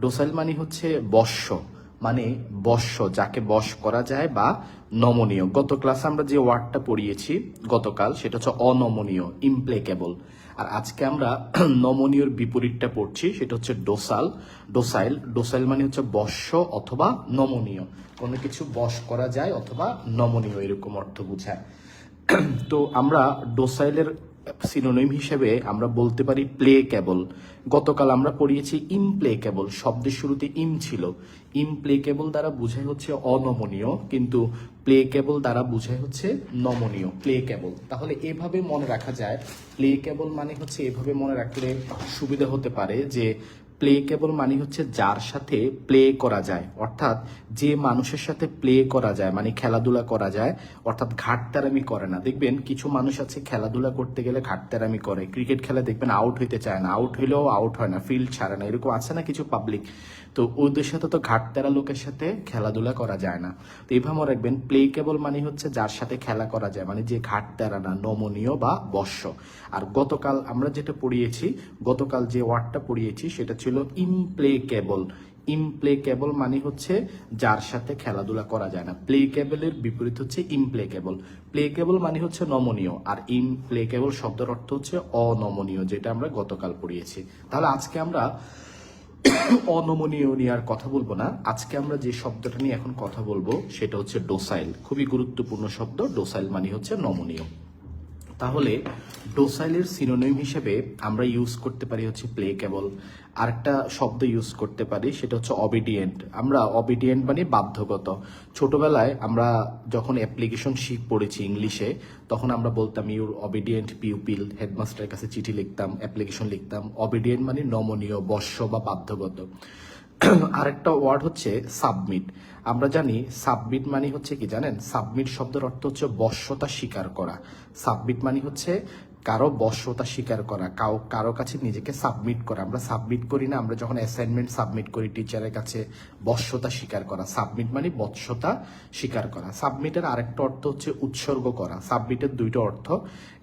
ডোসাইল মানে হচ্ছে বর্ষ মানে বর্ষ যাকে বশ করা যায় বা নমনীয়। গত ক্লাসে আমরা যে ওয়ার্ডটা পড়িয়েছি গতকাল, সেটা হচ্ছে অনমনীয় ইমপ্লেকেবল আর আজকে আমরা নমনীয়র বিপরীতটা পড়ছি, সেটা হচ্ছে ডোসাল, ডোসাইল ডোসাইল মানে হচ্ছে বর্ষ অথবা নমনীয়। কোনো কিছু বশ করা যায় অথবা নমনীয়, এরকম অর্থ বোঝায়। তো আমরা ডোসাইলের সিনোনিম হিসেবে আমরা বলতে পারি প্লে কেবল গতকাল আমরা পড়িয়েছি ইমপ্লে কেবল শব্দের শুরুতে ইম ছিল। ইমপ্লে কেবল দ্বারা বোঝায় হচ্ছে অনমনীয়, কিন্তু প্লে কেবল দ্বারা বোঝায় হচ্ছে নমনীয় প্লে কেবল তাহলে এভাবে মনে রাখা যায়। প্লে কেবল মানে হচ্ছে এভাবে মনে রাখলে সুবিধা হতে পারে যে প্লে কেবল মানে হচ্ছে যার সাথে প্লে করা যায়। অর্থাৎ যে মানুষের সাথে প্লে করা যায় মানে খেলাধুলা করা যায়, অর্থাৎ ঘাটতারামি করে না। দেখবেন কিছু মানুষ আছে খেলাধুলা করতে গেলে ঘাটতারামি করে। ক্রিকেট খেলা দেখবেন আউট হইতে চায় না। আউট হইলেও আউট হয় না ফিল্ড ছাড়ে না। এরকম আছে না কিছু পাবলিক তো ওদের সাথে তো ঘাটতারা লোকের সাথে খেলাধুলা করা যায় না। তো এইভাবে রাখবেন প্লে কেবল মানে হচ্ছে যার সাথে খেলা করা যায় মানে যে ঘাটতারা না, নমনীয় বা বর্ষ। আর গতকাল আমরা যেটা পড়িয়েছি, গতকাল যে ওয়ার্ডটা পড়িয়েছি, সেটা ছিল ইমপ্লে কেবল ইমপ্লে কেবল মানে হচ্ছে যার সাথে খেলাধুলা করা যায় না। প্লে কেবলের বিপরীত হচ্ছে ইমপ্লে কেবল প্লে কেবল মানে হচ্ছে নমনীয়, আর ইমপ্লে কেবল শব্দের অর্থ হচ্ছে অনমনীয়, যেটা আমরা গতকাল পড়িয়েছি। তাহলে আজকে আমরা অনমনীয় নিয়ে আর কথা বলব না। আজকে আমরা যে শব্দটা নিয়ে এখন কথা বলব, সেটা হচ্ছে ডোসাইল খুবই গুরুত্বপূর্ণ শব্দ ডোসাইল মানে হচ্ছে নমনীয়। তাহলে ডোসাইলের সিনোনিম হিসেবে আমরা ইউজ করতে পারি হচ্ছে প্লে কেবল আরেকটা শব্দ ইউজ করতে পারি, সেটা হচ্ছে অবিডিয়েন্ট আমরা অবিডিয়েন্ট মানে বাধ্যগত। ছোটবেলায় আমরা যখন অ্যাপ্লিকেশন শিখ পড়েছি ইংলিশে, তখন আমরা বলতাম ইউর অবিডিয়েন্ট পিউপিল হেডমাস্টারের কাছে চিঠি লিখতাম অ্যাপ্লিকেশন লিখতাম। অবিডিয়েন্ট মানে নমনীয়, বর্ষ বা বাধ্যগত। আরেকটা ওয়ার্ড হচ্ছে সাবমিট। আমরা জানি সাবমিট মানে হচ্ছে কি জানেন? সাবমিট শব্দের অর্থ হচ্ছে বশ্যতা স্বীকার করা। সাবমিট মানে হচ্ছে কারও বশ্যতা স্বীকার করা, কাউ, কারও কাছে নিজেকে সাবমিট করা। আমরা সাবমিট করি না, আমরা যখন অ্যাসাইনমেন্ট সাবমিট করি টিচারের কাছে বশ্যতা স্বীকার করা। সাবমিট মানে বৎসতা স্বীকার করা। সাবমিটের আরেকটা অর্থ হচ্ছে উৎসর্গ করা। সাবমিটের দুইটা অর্থ,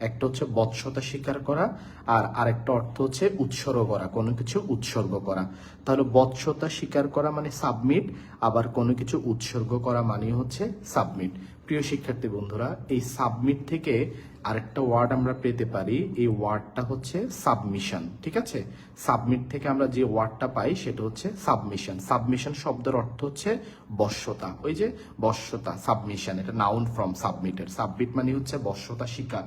একটা হচ্ছে বৎসতা স্বীকার করা আর আরেকটা অর্থ হচ্ছে উৎসর্গ করা, কোনো কিছু উৎসর্গ করা। তাহলে বৎসতা স্বীকার করা মানে সাবমিট আবার কোনো কিছু উৎসর্গ করা মানে হচ্ছে সাবমিট প্রিয় শিক্ষার্থী বন্ধুরা, এই সাবমিট থেকে আরেকটা ওয়ার্ড আমরা পেতে পারি, এই ওয়ার্ডটা হচ্ছে সাবমিশন ঠিক আছে? সাবমিট থেকে আমরা যে ওয়ার্ডটা পাই, সেটা হচ্ছে সাবমিশন সাবমিশন শব্দের অর্থ হচ্ছে বশ্যতা। ওই যে বশ্যতা সাবমিশন এটা নাউন ফ্রম সাবমিটের সাবমিট মানে হচ্ছে বশ্যতা স্বীকার।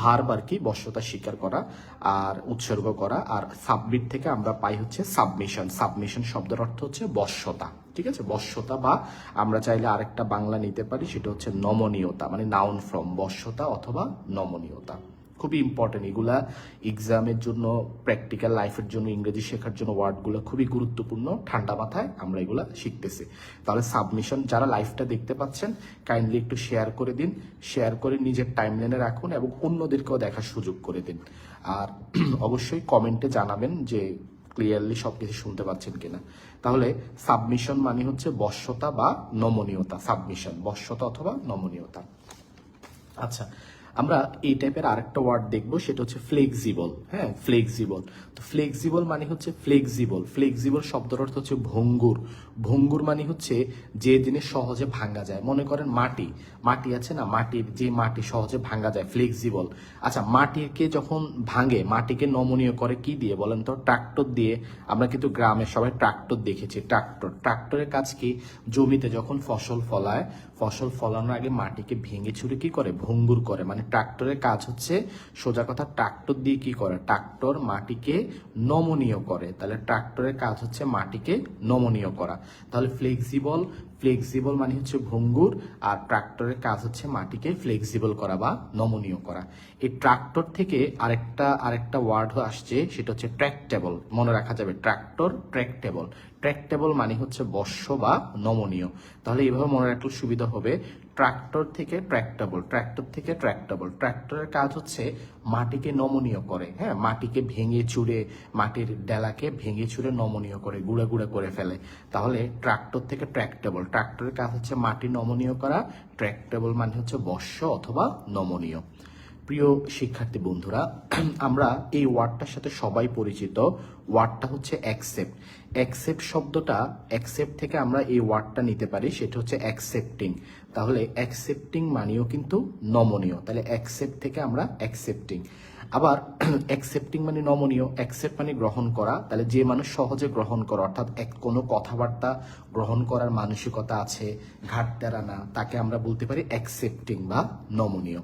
ভার কি, বশ্যতা স্বীকার করা আর উৎসর্গ করা। আর সাবমিট থেকে আমরা পাই হচ্ছে সাবমিশন সাবমিশন শব্দের অর্থ হচ্ছে বশ্যতা। ঠিক আছে? বশ্যতা বা আমরা চাইলে আরেকটা বাংলা নিতে পারি, সেটা হচ্ছে নমনীয়তা মানে নাউন ফ্রম বশ্যতা অথবা নমনীয়তা। খুবই ইম্পর্টেন্ট এগুলা এক্সামের জন্য প্র্যাকটিক্যাল লাইফের জন্য, ইংরেজি শেখার জন্য ওয়ার্ডগুলো খুবই গুরুত্বপূর্ণ। ঠান্ডা মাথায় আমরা এগুলা শিখতেছি। তাহলে সাবমিশন যারা লাইফটা দেখতে পাচ্ছেন কাইন্ডলি একটু শেয়ার করে দিন। শেয়ার করে নিজের টাইম লাইনে রাখুন এবং অন্যদেরকেও দেখার সুযোগ করে দিন। আর অবশ্যই কমেন্টে জানাবেন যে ক্লিয়ারলি সব কিছু শুনতে পাচ্ছেন কিনা। তাহলে সাবমিশন মানে হচ্ছে বশ্যতা বা নমনীয়তা সাবমিশন বশ্যতা অথবা নমনীয়তা। আচ্ছা আমরা এই টাইপের আরেকটা ওয়ার্ড দেখব, সেটা হচ্ছে ফ্লেক্সিবল হ্যাঁ? ফ্লেক্সিবল তো ফ্লেক্সিবল মানে হচ্ছে ফ্লেক্সিবল ফ্লেক্সিবল শব্দের অর্থ হচ্ছে ভঙ্গুর। ভঙ্গুর মানে হচ্ছে যে জিনিস সহজে ভাঙ্গা যায়। মনে করেন মাটি। মাটি আছে না? মাটির যে মাটি সহজে ভাঙ্গা যায় ফ্লেক্সিবল আচ্ছা মাটিকে যখন ভাঙে, মাটিকে নমনীয় করে কি দিয়ে বলেন তো? ট্রাক্টর দিয়ে। আমরা কিন্তু গ্রামে সবাই ট্রাক্টর দেখেছি। ট্রাক্টর। ট্রাক্টরের কাজ কি? জমিতে যখন ফসল ফলায়, ফসল ফলানোর আগে মাটিকে ভেঙে ছুড়ে কি করে? ভঙ্গুর করে। মানে ট্রাক্টরের কাজ হচ্ছে সোজা কথা ট্রাক্টর দিয়ে কি করে? ট্রাক্টর মাটিকে নমনীয় করে। তাহলে ট্রাক্টরের কাজ হচ্ছে মাটিকে নমনীয় করা। তাহলে ফ্লেক্সিবল ফ্লেক্সিবল মানে হচ্ছে ভঙ্গুর, আর ট্রাক্টরের কাজ হচ্ছে মাটিকে ফ্লেক্সিবল করা বা নমনীয় করা। এই ট্রাক্টর থেকে আরেকটা আরেকটা ওয়ার্ড আসছে, সেটা হচ্ছে ট্র্যাক্টেবল মনে রাখা যাবে, ট্রাক্টর ট্র্যাক্টেবল ট্র্যাক্টেবল মানে হচ্ছে বর্ষ বা নমনীয়। তাহলে এভাবে মনে রাখলে সুবিধা হবে। ট্রাক্টর থেকে ট্র্যাক্টেবল, ট্র্যাক্টর থেকে ট্র্যাক্টেবল। ট্র্যাক্টরের কাজ হচ্ছে মাটিকে নমনীয় করে হ্যাঁ? মাটিকে ভেঙে চুড়ে, মাটির ডেলাকে ভেঙে চুড়ে নমনীয় করে, গুঁড়ে গুঁড়ে করে ফেলে। তাহলে ট্রাক্টর থেকে ট্র্যাক্টেবল, ট্র্যাক্টরের কাজ হচ্ছে মাটি নমনীয় করা, ট্র্যাক্টেবল মানে হচ্ছে বর্ষ অথবা নমনীয়। প্রিয় শিক্ষার্থী বন্ধুরা, আমরা এই ওয়ার্ডটার সাথে সবাই পরিচিত। ওয়ার্ডটা হচ্ছে অ্যাকসেপ্ট অ্যাকসেপ্ট শব্দটা অ্যাকসেপ্ট থেকে আমরা এই ওয়ার্ডটা নিতে পারি, সেটা হচ্ছে অ্যাকসেপ্টিং তাহলে অ্যাকসেপ্টিং মানেও কিন্তু নমনীয়। তাহলে অ্যাকসেপ্ট থেকে আমরা অ্যাকসেপ্টিং আবার অ্যাকসেপ্টিং মানে নমনীয়। অ্যাকসেপ্ট মানে গ্রহণ করা। তাহলে যে মানুষ সহজে গ্রহণ করে, অর্থাৎ এক, কোনো কথাবার্তা গ্রহণ করার মানসিকতা আছে ঘাটতেরা না, তাকে আমরা বলতে পারি অ্যাকসেপ্টিং বা নমনীয়।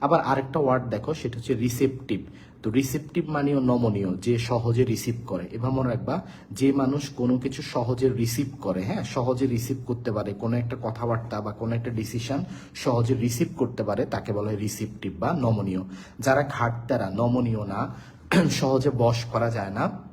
আবার আরেকটা ওয়ার্ড দেখো, সেটা হচ্ছে রিসেপটিভ তো রিসেপটিভ মানেও নমনীয়, যে সহজে রিসিভ করে। এবার মনে রাখবা, যে মানুষ কোনো কিছু সহজে রিসিভ করে হ্যাঁ সহজে রিসিভ করতে পারে, কোনো একটা কথাবার্তা বা কোনো একটা ডিসিশন সহজে রিসিভ করতে পারে, তাকে বলা হয় রিসিপটিভ বা নমনীয়। যারা ঘাটতারা, নমনীয় না, সহজে বশ করা যায় না।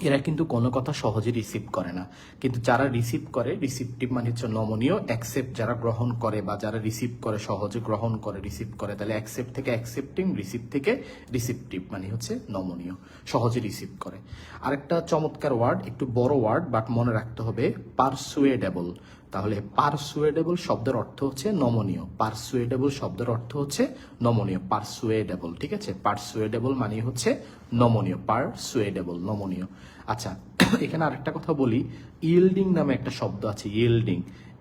এরা কিন্তু কোনো কথা সহজে রিসিভ করে না। কিন্তু যারা রিসিভ করে রিসিপটিভ মানে হচ্ছে নমনীয় অ্যাকসেপ্ট যারা গ্রহণ করে বা যারা রিসিভ করে, সহজে গ্রহণ করে রিসিভ করে, তাহলে অ্যাকসেপ্ট থেকে অ্যাকসেপ্টিং রিসিভ থেকে রিসিপটিভ মানে হচ্ছে নমনীয়, সহজে রিসিভ করে। আরেকটা চমৎকার ওয়ার্ড একটু বড় ওয়ার্ড বাট মনে রাখতে হবে পারসুয়েডেবল তাহলে পারসুয়েডেবল শব্দের অর্থ হচ্ছে নমনীয়। পারসুয়েডেবল শব্দের অর্থ হচ্ছে নমনীয়। পারসুয়েডেবল ঠিক আছে? পারসুয়েডেবল মানে হচ্ছে নমনীয়। পারসুয়েডেবল নমনীয়। আচ্ছা এখানে আরেকটা কথা বলি। ইল্ডিং নামে একটা শব্দ আছে ইয়েল্ডিং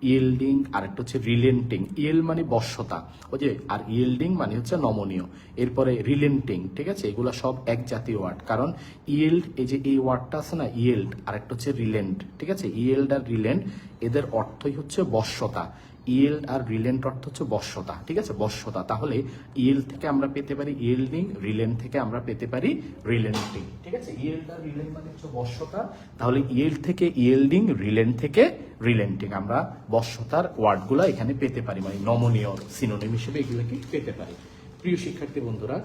ইয়েল্ডিং আর একটা হচ্ছে রিলেন্টিং ইয়েল মানে বর্ষতা। ওই যে, আর ইয়েল্ডিং মানে হচ্ছে নমনীয়। এরপরে রিলেন্টিং ঠিক আছে? এগুলো সব এক জাতীয় ওয়ার্ড কারণ ইয়েল্ড এই যে এই ওয়ার্ডটা আছে না ইয়েল্ড আর একটা হচ্ছে রিলেন্ট ঠিক আছে? ইয়েল্ড আর রিলেন্ট এদের অর্থই হচ্ছে বশ্যতা ইয়েল্ড আর রিলেন্ট অর্থ হচ্ছে বশ্যতা, ঠিক আছে? বশ্যতা। তাহলে ইয়েল থেকে আমরা পেতে পারি ইয়েল্ডিং রিলেন্ট থেকে আমরা পেতে পারি রিলেন্টিং, ঠিক আছে? ইয়েল্ড আর রিলেন্ট মানে হচ্ছে বশ্যতা। তাহলে ইয়েল্ড থেকে ইয়েল্ডিং রিলেন্ট থেকে রিলেন্টিং। আমরা বশ্যতার ওয়ার্ডগুলো এখানে পেতে পারি মানে নমনীয় সিনোনিম হিসেবে এগুলোকে পেতে পারি। প্রিয় শিক্ষার্থী বন্ধুরা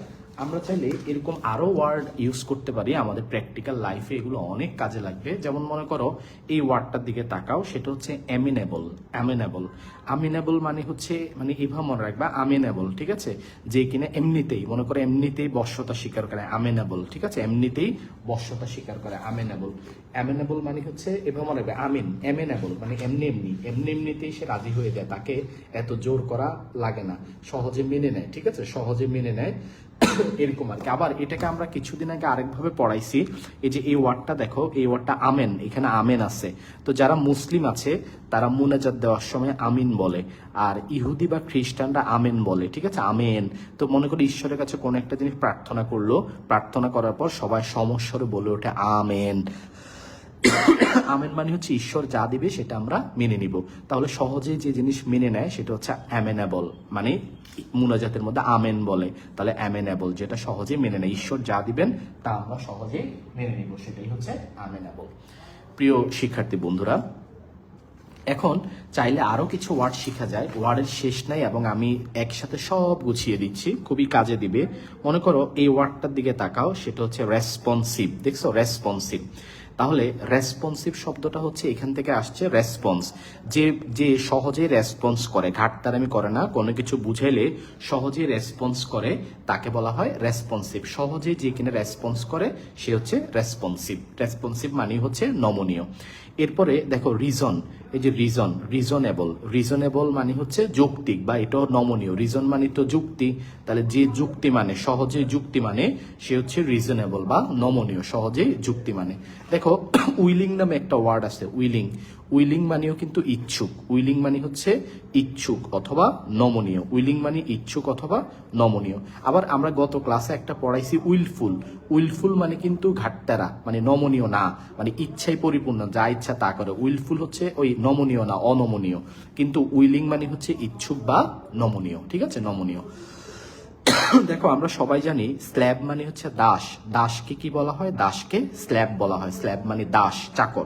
আমরা চাইলে এরকম আরও ওয়ার্ড ইউজ করতে পারি, আমাদের প্র্যাকটিক্যাল লাইফে এগুলো অনেক কাজে লাগবে। যেমন মনে করো, এই ওয়ার্ডটার দিকে তাকাও, সেটা হচ্ছে অ্যামিনেবল অ্যামিনেবল আমিনেবল মানে হচ্ছে মানে এইভাবে মনে রাখবা আমিনেবল ঠিক আছে? যে কিনা এমনিতেই, মনে করো এমনিতেই বশ্যতা স্বীকার করে আমিনেবল ঠিক আছে? এমনিতেই বশ্যতা স্বীকার করে আমিনেবল অ্যামিনেবল মানে হচ্ছে, এভাবে মনে রাখবে, আমিন এমিনেবল মানে এমনি এমনি এমনি এমনিতেই সে রাজি হয়ে যায়, তাকে এত জোর করা লাগে না, সহজে মেনে নেয়, ঠিক আছে? সহজে মেনে নেয়। এরকম আর কি। আবার এটাকে আমরা কিছুদিন আগে আরেকভাবে পড়াইছি, এই যে এই ওয়ার্ডটা দেখো, এই ওয়ার্ডটা আমেন, এখানে আমেন আছে। তো যারা মুসলিম আছে, তারা মুনাজাত দেওয়ার সময় আমিন বলে, আর ইহুদি বা খ্রিস্টানরা আমেন বলে, ঠিক আছে? আমেন। তো মনে করি ঈশ্বরের কাছে কোনো একটা জিনিস প্রার্থনা করল, প্রার্থনা করার পর সবাই সমস্বরে বলে ওঠে, আমেন। আমেন মানে হচ্ছে ঈশ্বর যা দিবে সেটা আমরা মেনে নিব। তাহলে সহজে যে জিনিস মেনে নেয় সেটা হচ্ছে অ্যামেনেবল মানে মুনাজাতের মধ্যে আমেন বলে। তাহলে অ্যামেনেবল যেটা সহজে মেনে নেয়। ঈশ্বর যা দিবেন, তা আমরা সহজে মেনে নিব। সেটাই হচ্ছে অ্যামেনেবল প্রিয় শিক্ষার্থী বন্ধুরা, এখন চাইলে আরও কিছু ওয়ার্ড শেখা যায়। ওয়ার্ডের শেষ নাই এবং আমি একসাথে সব গুছিয়ে দিচ্ছি। খুবই কাজে দিবে। মনে করো এই ওয়ার্ডটার দিকে তাকাও, সেটা হচ্ছে রেসপন্সিভ দেখছ? রেসপন্সিভ তাহলে রেসপন্সিভ শব্দটা হচ্ছে এখান থেকে আসছে রেসপন্স যে যে সহজে রেসপন্স করে, ঘাটতারামি করে না, কোনো কিছু বুঝাইলে সহজে রেসপন্স করে, তাকে বলা হয় রেসপন্সিভ সহজে যে কিনা রেসপন্স করে, সে হচ্ছে রেসপন্সিভ রেসপন্সিভ মানে হচ্ছে নমনীয়। এরপরে দেখো রিজন এই যে রিজন রিজনেবল রিজনেবল মানে হচ্ছে যৌক্তিক বা এটাও নমনীয়। রিজন মানে তো যুক্তি, তাহলে যে যুক্তি মানে সহজে যুক্তি মানে সে হচ্ছে রিজনেবল বা নমনীয় সহজে যুক্তি মানে। দেখো, উইলিং নামে একটা ওয়ার্ড আছে, উইলিং। উইলিং মানেও কিন্তু ইচ্ছুক। উইলিং মানে হচ্ছে ইচ্ছুক অথবা নমনীয়। উইলিং মানে ইচ্ছুক অথবা নমনীয়। আবার আমরা গত ক্লাসে একটা পড়াইছি উইলফুল। উইলফুল মানে কিন্তু ঘাটতারা মানে নমনীয় না মানে ইচ্ছাই পরিপূর্ণ, যা ইচ্ছা তা করে। উইলফুল হচ্ছে ওই নমনীয় না, অনমনীয়। কিন্তু উইলিং মানে হচ্ছে ইচ্ছুক বা নমনীয়, ঠিক আছে? নমনীয়। দেখো, আমরা সবাই জানি স্ল্যাব মানে হচ্ছে দাস। দাসকে কি বলা হয়? দাসকে স্ল্যাব বলা হয়। স্ল্যাব মানে দাস, চাকর।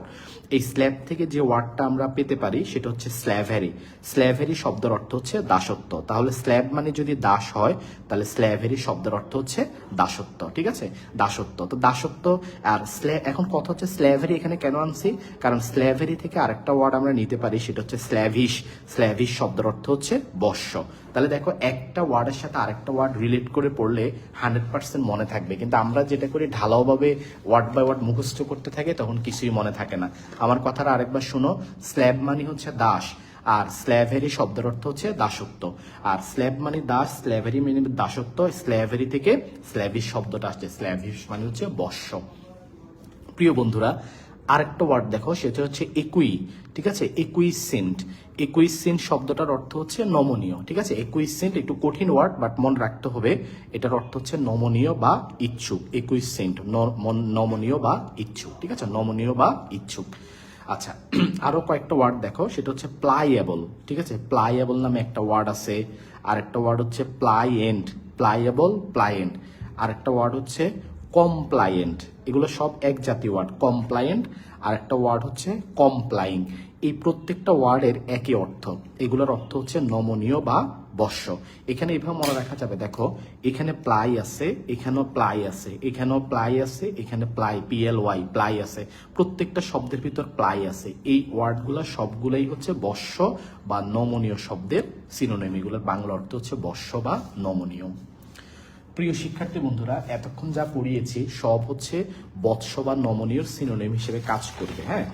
এই স্ল্যাব থেকে যে ওয়ার্ডটা আমরা পেতে পারি, সেটা হচ্ছে স্ল্যাভেরি। স্ল্যাভেরি শব্দের অর্থ হচ্ছে দাসত্ব। তাহলে স্ল্যাব মানে যদি দাস হয়, তাহলে স্ল্যাভেরি শব্দের অর্থ হচ্ছে দাসত্ব, ঠিক আছে? দাসত্ব। তো দাসত্ব আর স্ল্যা এখন কথা হচ্ছে স্ল্যাভেরি এখানে কেন আনছি? কারণ স্ল্যাভেরি থেকে আরেকটা ওয়ার্ড আমরা নিতে পারি, সেটা হচ্ছে স্ল্যাভিশ। স্ল্যাভিশ শব্দের অর্থ হচ্ছে বর্ষ। তাহলে দেখো, একটা ওয়ার্ডের সাথে আরেকটা ওয়ার্ড রিলেট করে পড়লে হান্ড্রেড পার্সেন্ট মনে থাকবে। কিন্তু আমরা যেটা করি, ঢালাওভাবে ওয়ার্ড বাই ওয়ার্ড মুখস্থ করতে থাকে, তখন কিছুই মনে থাকে না। আমার কথাটা আরেকবার শুনো। স্ল্যাব মানে হচ্ছে দাস, আর স্ল্যাভেরি শব্দের অর্থ হচ্ছে দাসত্ব। আর স্ল্যাব মানে দাস স্ল্যাভেরি মানে দাসত্ব স্ল্যাভেরি থেকে স্ল্যাভিশ শব্দটা আসছে। স্ল্যাভিশ মানে হচ্ছে বর্ষ। প্রিয় বন্ধুরা আরেকটা ওয়ার্ড দেখো, সেটা হচ্ছে একুই ঠিক আছে? একুইসেন্ট একুইসেন্ট শব্দটার অর্থ হচ্ছে নমনীয়, ঠিক আছে? একুইসেন্ট একটু কঠিন ওয়ার্ড বাট মনে রাখতে হবে। এটার অর্থ হচ্ছে নমনীয় বা ইচ্ছুক। একুইসেন্ট নমনীয় বা ইচ্ছুক, ঠিক আছে? নমনীয় বা ইচ্ছুক। আচ্ছা আরও কয়েকটা ওয়ার্ড দেখো, সেটা হচ্ছে প্লাইয়েবল ঠিক আছে? প্লাইয়েবল নামে একটা ওয়ার্ড আছে। আর একটা ওয়ার্ড হচ্ছে প্লাইয়েন্ট প্লাইয়েবল প্লাইয়েন্ট আরেকটা ওয়ার্ড হচ্ছে কমপ্লায়েন্ট এগুলো সব এক জাতীয় ওয়ার্ড কমপ্লায়েন্ট আর একটা ওয়ার্ড হচ্ছে কমপ্লাইং এই প্রত্যেকটা ওয়ার্ডের একই অর্থ। এগুলোর অর্থ হচ্ছে নমনীয় বা বর্ষ। এখানে এভাবে মনে রাখা যাবে, দেখো, এখানে প্লাই আছে, এখানেও প্লাই আছে, এখানেও প্লাই আছে, এখানে প্লাই পিএল ওয়াই প্লাই আছে। প্রত্যেকটা শব্দের ভিতর প্লাই আছে। এই ওয়ার্ডগুলো সবগুলোই হচ্ছে বর্ষ বা নমনীয় শব্দের সিনোনিম এগুলোর বাংলা অর্থ হচ্ছে বর্ষ বা নমনীয়। প্রিয় শিক্ষার্থী বন্ধুরা, এতক্ষণ যা পড়িয়েছি, সব হচ্ছে বৎস বা নমনীয় সিনোনিম হিসেবে কাজ করবে হ্যাঁ?